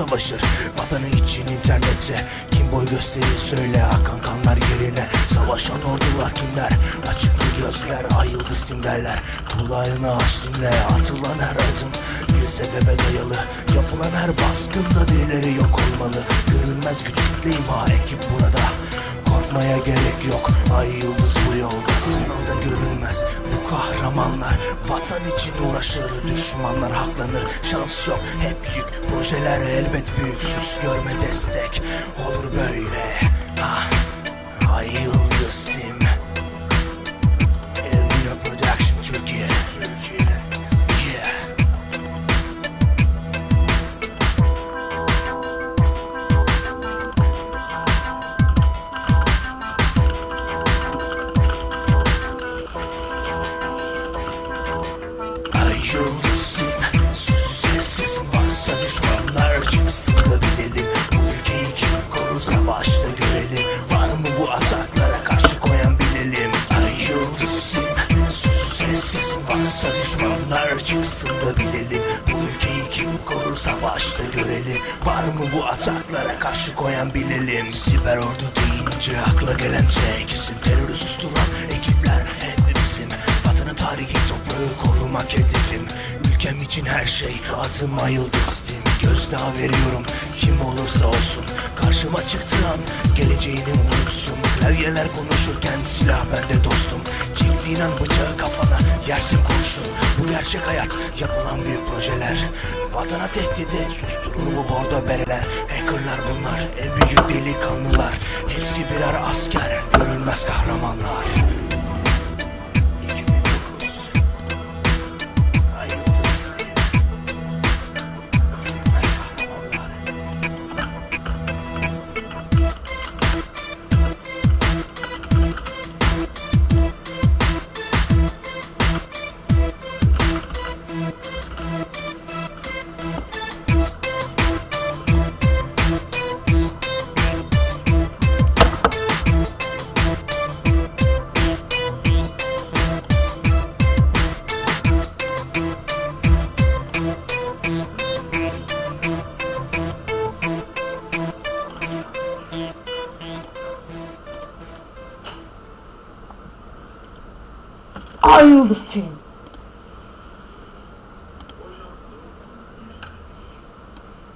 savaşır. Vatanı için internette Kim boy gösterir söyle. Akan kanlar yerine Savaşan ordular kimler? Açıklı gözler ay yıldız dinlerler. Kulağını aç dinle atılan her adım Bir sebebe dayalı. Yapılan her baskında birileri yok olmalı. Görünmez güç kitle ekip burada. Korkmaya gerek yok. Ay yıldız bu yolda. Sınavda görünmez kahramanlar Vatan için uğraşır Düşmanlar haklanır. Şans yok hep yük. Projeler elbet büyük. Sus görme destek. Olur böyle. Ah. Ay yıldız düşmanlar çıksın bilelim. Bu ülkeyi kim korur? Savaşta görelim. Var mı bu ataklara karşı koyan bilelim? Siber ordu deyince akla gelen tek isim Terörü susturan ekipler hep bizim. Vatanı tarihi toprağı korumak hedefim. Ülkem için her şey adıma yıldız tim Gözdağı veriyorum. Kim olursa olsun. Karşıma çıktığı an geleceğini unutsun Klavyeler konuşurken silah bende dostum Çektiğin an bıçağı kafana yersin kurşun. Bu gerçek hayat yapılan büyük projeler. Vatana tehdidi susturur bu bordo bereler. Hackerlar bunlar en büyük delikanlılar. Hepsi birer asker görünmez kahramanlar Ay yıldız tim.